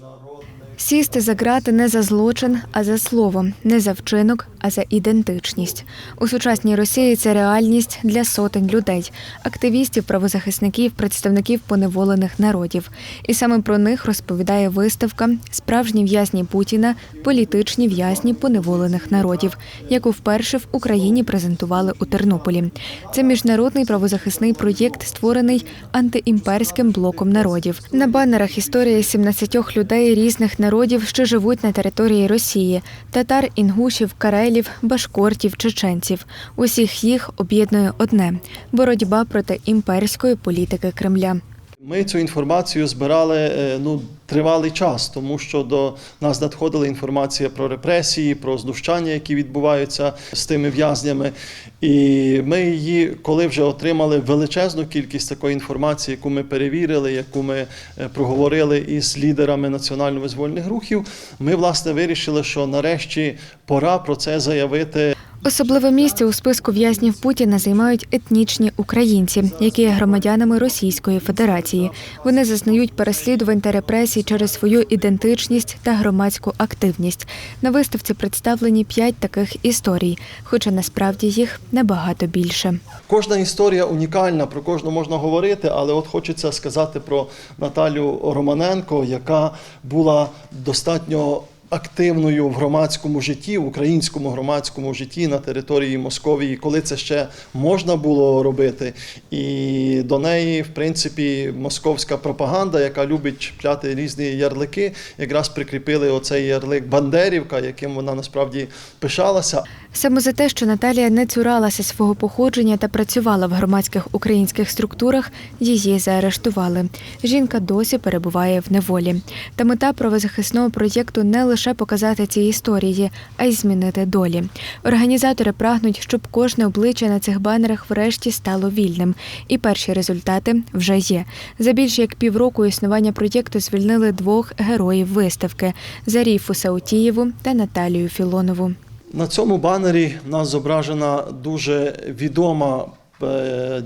міжнародних Сісти за грати не за злочин, а за слово, не за вчинок, а за ідентичність. У сучасній Росії це реальність для сотень людей, активістів, правозахисників, представників поневолених народів. І саме про них розповідає виставка Справжні в'язні Путіна, політичні в'язні поневолених народів, яку вперше в Україні презентували у Тернополі. Це міжнародний правозахисний проєкт, створений антиімперським блоком народів. На банерах історія 17 людей різних народів, що живуть на території Росії: татар, інгушів, карелів, башкортів, чеченців. Усіх їх об'єднує одне боротьба проти імперської політики Кремля. Ми цю інформацію збирали е, ну, тривалий час, тому що до нас надходила інформація про репресії, про знущання, які відбуваються з тими в'язнями. І ми її, коли вже отримали величезну кількість такої інформації, яку ми перевірили, яку ми е, проговорили із лідерами національно-визвольних рухів, ми власне вирішили, що нарешті пора про це заявити. Особливе місце у списку в'язнів Путіна займають етнічні українці, які є громадянами Російської Федерації. Вони зазнають переслідувань та репресій через свою ідентичність та громадську активність. На виставці представлені п'ять таких історій, хоча насправді їх набагато більше. Кожна історія унікальна, про кожну можна говорити, але от хочеться сказати про Наталю Романенко, яка була достатньо активною в громадському житті, в українському громадському житті на території Московії, коли це ще можна було робити. І до неї, в принципі, московська пропаганда, яка любить чіпляти різні ярлики, якраз прикріпили оцей ярлик Бандерівка, яким вона насправді пишалася. Саме за те, що Наталія не цуралася свого походження та працювала в громадських українських структурах, її заарештували. Жінка досі перебуває в неволі. Та мета правозахисного проєкту не лише показати ці історії, а й змінити долі. Організатори прагнуть, щоб кожне обличчя на цих банерах врешті стало вільним. І перші результати вже є. За більш як півроку існування проєкту звільнили двох героїв виставки Заріфу Саутієву та Наталію Філонову. На цьому банері в нас зображена дуже відома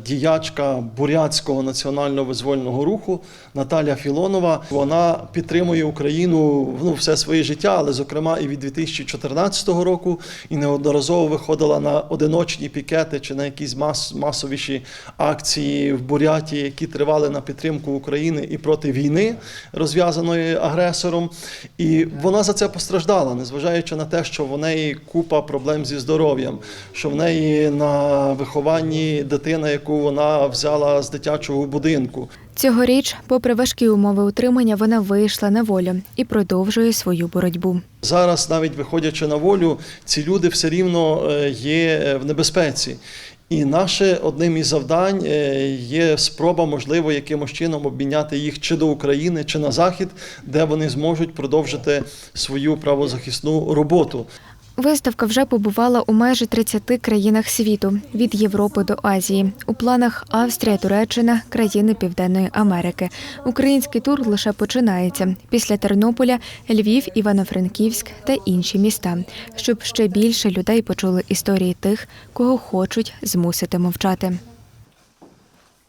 діячка бурятського національно визвольного руху Наталя Філонова. Вона підтримує Україну ну, все своє життя, але зокрема і від 2014 року, і неодноразово виходила на одиночні пікети чи на якісь мас, масовіші акції в Буряті, які тривали на підтримку України і проти війни, розв'язаної агресором. І вона за це постраждала, незважаючи на те, що в неї купа проблем зі здоров'ям, що в неї на вихованні дитина, яку вона взяла з дитячого будинку. Цьогоріч, попри важкі умови утримання, вона вийшла на волю і продовжує свою боротьбу. Зараз, навіть виходячи на волю, ці люди все рівно е, є е, в небезпеці. І наше одним із завдань е, є спроба, можливо, якимось чином обміняти їх чи до України, чи на Захід, де вони зможуть продовжити свою правозахисну роботу. Виставка вже побувала у майже 30 країнах світу від Європи до Азії. У планах Австрія, Туреччина, країни Південної Америки. Український тур лише починається після Тернополя, Львів, Івано-Франківськ та інші міста, щоб ще більше людей почули історії тих, кого хочуть змусити мовчати.